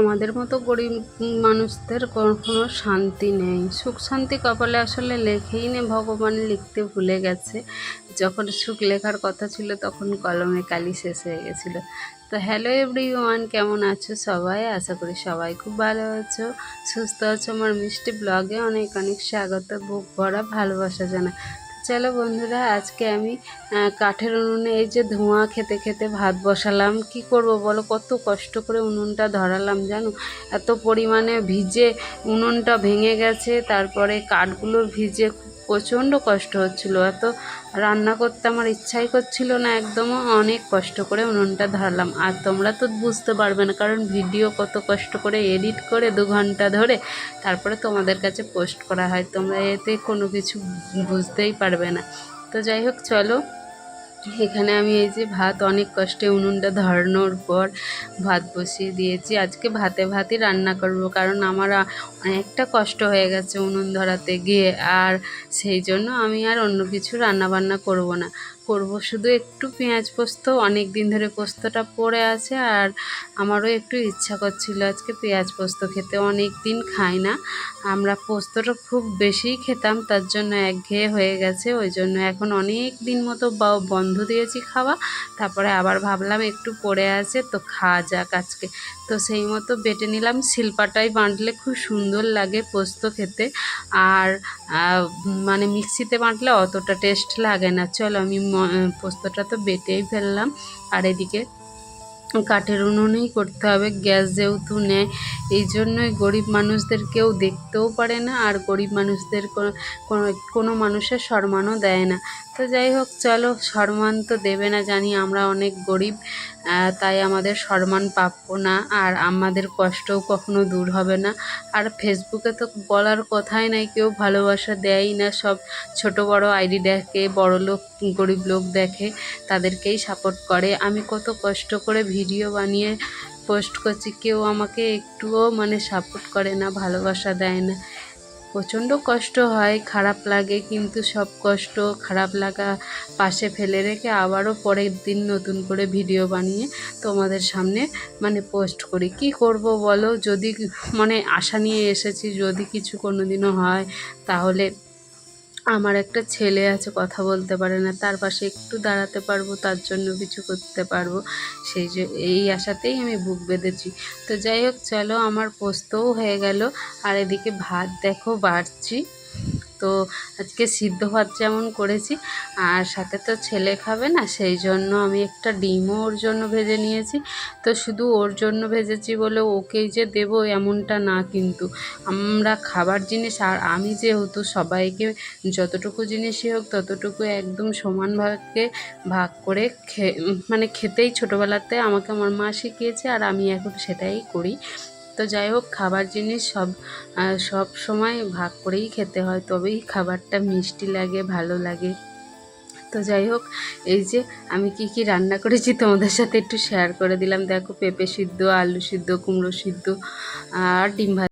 আমাদের মতো গরিব মানুষদের কখনো শান্তি নেই। সুখ শান্তি কপালে আসলে লেখেই নেই ভগবান লিখতে ভুলে গেছে। যখন সুখ লেখার কথা ছিল, তখন কলমে কালি শেষ হয়ে গেছিল। তো হ্যালো এভরি ওয়ান কেমন আছো সবাই? আশা করি সবাই খুব ভালো আছো। সুস্থ আছো আমার মিষ্টি ব্লগে অনেক অনেক স্বাগত। বুক ভরা ভালোবাসা জানাই চলো বন্ধুরা, আজকে আমি কাঠের উনুনে এই যে ধোঁয়া খেতে খেতে ভাত বসালাম। কি করব বলো? কত কষ্ট করে উনুনটা ধরালাম, জানো? এত পরিমাণে ভিজে উনুনটা ভেঙে গেছে, তারপরে কাঠগুলো ভিজে খুব প্রচণ্ড কষ্ট হচ্ছিল। এত রান্না করতে আমার ইচ্ছাই করছিল না একদম অনেক কষ্ট করে উনুনটা ধরালাম। আর তোমরা তো বুঝতে পারবে না, কারণ ভিডিও কত কষ্ট করে এডিট করে দু ঘণ্টা ধরে তারপরে তোমাদের কাছে পোস্ট করা হয়, তোমরা এতে কোনো কিছু বুঝতেই পারবে না। তো যাই হোক, চলো এখানে আমি এই যে ভাত অনেক কষ্টে উনুনটা ধরানোর পর ভাত বসিয়ে দিয়েছি। আজকে ভাতে ভাতই রান্না করব কারণ আমার অনেকটা কষ্ট হয়ে গেছে উনুন ধরাতে গিয়ে। আর সেই জন্য আমি আর অন্য কিছু রান্না বান্না করব না। করব শুধু একটু পেঁয়াজ পোস্ত, অনেক দিন ধরে পোস্তটা পড়ে আছে আর আমারও একটু ইচ্ছা করছিল আজকে পেঁয়াজ পোস্ত খেতে। অনেক দিন খাই না। আমরা পোস্তটা খুব বেশিই খেতাম, তার জন্য একঘেয়ে হয়ে গেছে। ওই জন্য এখন অনেক দিন মতো বা- বন্ধ দিয়েছি খাওয়া। তারপরে আবার ভাবলাম একটু পড়ে আছে তো খাওয়া যাক আজকে। তো সেই মতো বেটে নিলাম। শিলপাটায় বাঁটলে খুব সুন্দর লাগে পোস্ত খেতে। আর মানে মিক্সিতে বাঁটলে অতটা টেস্ট লাগে না। চলো আমি পোস্তটা তো বেটেই ফেললাম। আর এদিকে কাঠের উনুনেই করতে হবে। গ্যাস যেহেতু নেয় এই জন্যই গরিব মানুষদের কেউ দেখতেও পারে না। আর গরিব মানুষদের কোনো মানুষের সম্মানও দেয় না। তো যাই হোক, চলো সম্মান তো দেবে না জানি, আমরা অনেক গরিব তাই আমাদের সম্মান প্রাপ্য না, আর আমাদের কষ্টও কখনো দূর হবে না। আর ফেসবুকে তো বলার কথাই নাই, কেউ ভালোবাসা দেয়ই না, সব ছোট বড় আইডি দেখে, বড় লোক, গরিব লোক দেখে, তাদেরকেই সাপোর্ট করে। আমি কত কষ্ট করে ভিডিও বানিয়ে পোস্ট করছি, কেউ আমাকে একটুও মানে সাপোর্ট করে না, ভালোবাসা দেয় না। প্রচণ্ড কষ্ট হয়, খারাপ লাগে, কিন্তু সব কষ্ট খারাপ লাগা পাশে ফেলে রেখে আবারও পরের দিন নতুন করে ভিডিও বানিয়ে তোমাদের সামনে মানে পোস্ট করি। কি করব বলো? যদি মানে আশা নিয়ে এসেছি, যদি কিছু কোনো দিনও হয়, তাহলে আমার একটা ছেলে আছে, কথা বলতে পারে না। তার পাশে একটু দাঁড়াতে পারব, তার জন্য কিছু করতে পারব। সেই যে, এই আশাতেই আমি বুক বেঁধেছি। তো যাই হোক, চলো, আমার পোস্তও হয়ে গেল। আর এদিকে ভাত দেখো, বাড়ছি। তো আজকে সিদ্ধ ভাত যেমন করেছি, আর সাথে তো ছেলে খাবে না, সেই জন্য আমি একটা ডিমও ওর জন্য ভেজে নিয়েছি। তো শুধু ওর জন্য ভেজেছি বলে ওকেই যে দেবো এমনটা না কিন্তু। আমরা খাবার জিনিস, আর আমি যেহেতু সবাইকে যতটুকু জিনিসই হোক ততটুকু একদম সমান ভাগে ভাগ করে খে মানে খেতেই ছোটোবেলাতে আমাকে আমার মা শিখিয়েছে, আর আমি এখন সেটাই করি। তো যাই হোক, খাবার জিনিস সব সব সময় ভাগ করেই খেতে হয়, তবেই খাবারটা মিষ্টি লাগে, ভালো লাগে। তো যাই হোক, এই যে আমি কি কি রান্না করেছি তোমাদের সাথে একটু শেয়ার করে দিলাম। দেখো পেঁপে সিদ্ধ, আলু সিদ্ধ, কুমড়ো সিদ্ধ আর ডিম ভাজা।